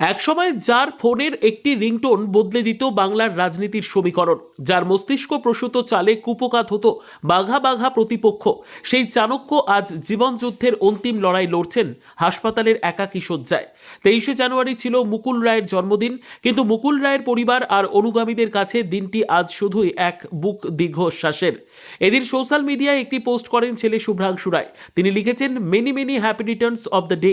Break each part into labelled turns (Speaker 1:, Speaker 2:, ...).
Speaker 1: একসময় যার ফোনের একটি রিংটোন বদলে দিত বাংলার রাজনীতির সমীকরণ। যার মস্তিষ্ক প্রসূত চালে কুপকাত হতো বাঘা বাঘা প্রতিপক্ষ। সেই চাণক্য আজ জীবনযুদ্ধের অন্তিম লড়াই লড়ছেন হাসপাতালের একাকী শয্যায়। তেইশে জানুয়ারি ছিল মুকুল রায়ের জন্মদিন, কিন্তু মুকুল রায়ের পরিবার আর অনুগামীদের কাছে দিনটি আজ শুধুই এক বুক দীর্ঘশ্বাসের। এদিন সোশ্যাল মিডিয়ায় একটি পোস্ট করেন ছেলে শুভ্রাংশু রায়। তিনি লিখেছেন, many many happy returns of the day.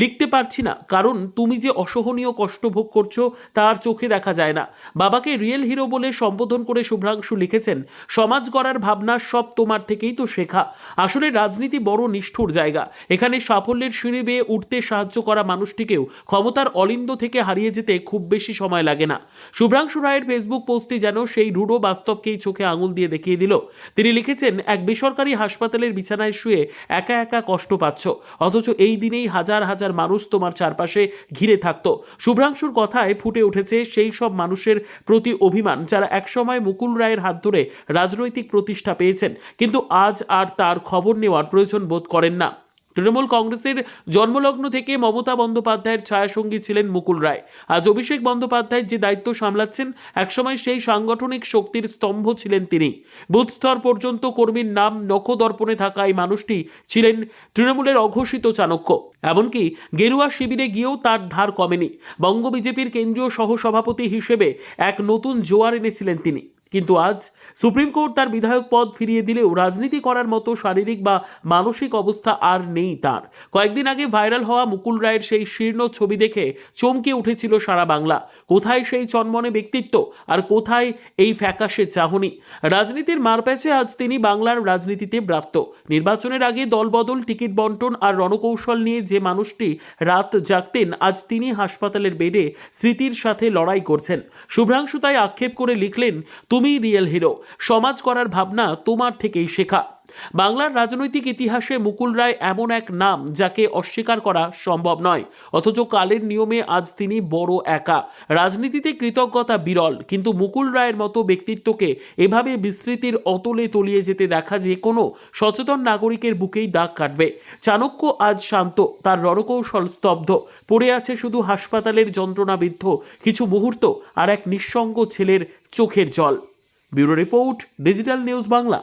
Speaker 1: লিখতে পারছি না, কারণ তুমি যে অসহনীয় কষ্ট ভোগ করছ, তার চোখে দেখা যায় না। বাবাকে রিয়েল হিরো বলে সম্বোধন করে শুভ্রাংশু লিখেছেন, সমাজ গড়ার ভাবনা সব তোমার থেকেই তো শেখা। আসলে রাজনীতি বড় নিষ্ঠুর জায়গা। এখানে সাফল্যের সিঁড়ি বেয়ে উঠতে সাহায্য করা মানুষটিকেও ক্ষমতার অলিন্দ থেকে হারিয়ে যেতে খুব বেশি সময় লাগে না। শুভ্রাংশু রায়ের ফেসবুক পোস্টটি যেন সেই রূঢ় বাস্তবকেই চোখে আঙুল দিয়ে দেখিয়ে দিল। তিনি লিখেছেন, এক বেসরকারি হাসপাতালের বিছানায় শুয়ে একা একা কষ্ট পাচ্ছ, অথচ এই দিনেই হাজার হাজার মানুষ তোমার চারপাশে ঘিরে থাকতো। শুভ্রাংশুর কথায় ফুটে উঠেছে সেই সব মানুষের প্রতি অভিমান যারা একসময় মুকুল রায়ের হাত ধরে রাজনৈতিক প্রতিষ্ঠা পেয়েছেন। কিন্তু আজ আর তার খবর নেওয়ার প্রয়োজন বোধ করেন না। তৃণমূল কংগ্রেসের জন্মলগ্ন থেকে মমতা বন্দ্যোপাধ্যায়ের ছায়াসঙ্গী ছিলেন মুকুল রায়। আজ অভিষেক বন্দ্যোপাধ্যায় যে দায়িত্ব সামলাচ্ছেন, একসময় সেই সাংগঠনিক শক্তির স্তম্ভ ছিলেন তিনি। বুথ স্তর পর্যন্ত কর্মীর নাম নখদর্পণে থাকা এই মানুষটি ছিলেন তৃণমূলের অঘোষিত চাণক্য। এমনকি গেরুয়া শিবিরে গিয়েও তার ধার কমেনি। বঙ্গ বিজেপির কেন্দ্রীয় সহসভাপতি হিসেবে এক নতুন জোয়ার এনেছিলেন তিনি। কিন্তু আজ সুপ্রিম কোর্ট তার বিধায়ক পদ ফিরিয়ে দিলেও রাজনীতি করার মতো শারীরিক বা মানসিক অবস্থা আর নেই তার। কয়েকদিন আগে ভাইরাল হওয়া মুকুল রায়ের সেই শীর্ণ ছবি দেখে চমকে উঠেছিল সারা বাংলা। কোথায় সেই চনমনে ব্যক্তিত্ব আর কোথায় এই ফ্যাকাশে চাহনি? রাজনীতির মারপ্যাচে আজ তিনি বাংলার রাজনীতিতে ব্রাত্য। নির্বাচনের আগে দলবদল, টিকিট বন্টন আর রণকৌশল নিয়ে যে মানুষটি রাত জাগতেন, আজ তিনি হাসপাতালের বেডে স্মৃতির সাথে লড়াই করছেন। শুভ্রাংশু তাই আক্ষেপ করে লিখলেন তুমি রিয়েল হিরো সমাজ করার ভাবনা তোমার থেকেই শেখা। বাংলার রাজনৈতিক ইতিহাসে মুকুল রায় এমন এক নাম যাকে অস্বীকার করা সম্ভব নয়। অথচ কালের নিয়মে আজ তিনি বড় একা। রাজনীতিতে কৃতজ্ঞতা বিরল, কিন্তু মুকুল রায়ের মতো ব্যক্তিত্বকে এভাবে বিস্তৃতির অতলে তলিয়ে যেতে দেখা যে কোনো সচেতন নাগরিকের বুকেই দাগ কাটবে। চাণক্য আজ শান্ত, তার রণকৌশল স্তব্ধ। পড়ে আছে শুধু হাসপাতালের যন্ত্রণাবিদ্ধ কিছু মুহূর্ত আর এক নিঃসঙ্গ ছেলের চোখের জল। Bureau report digital news Bangla.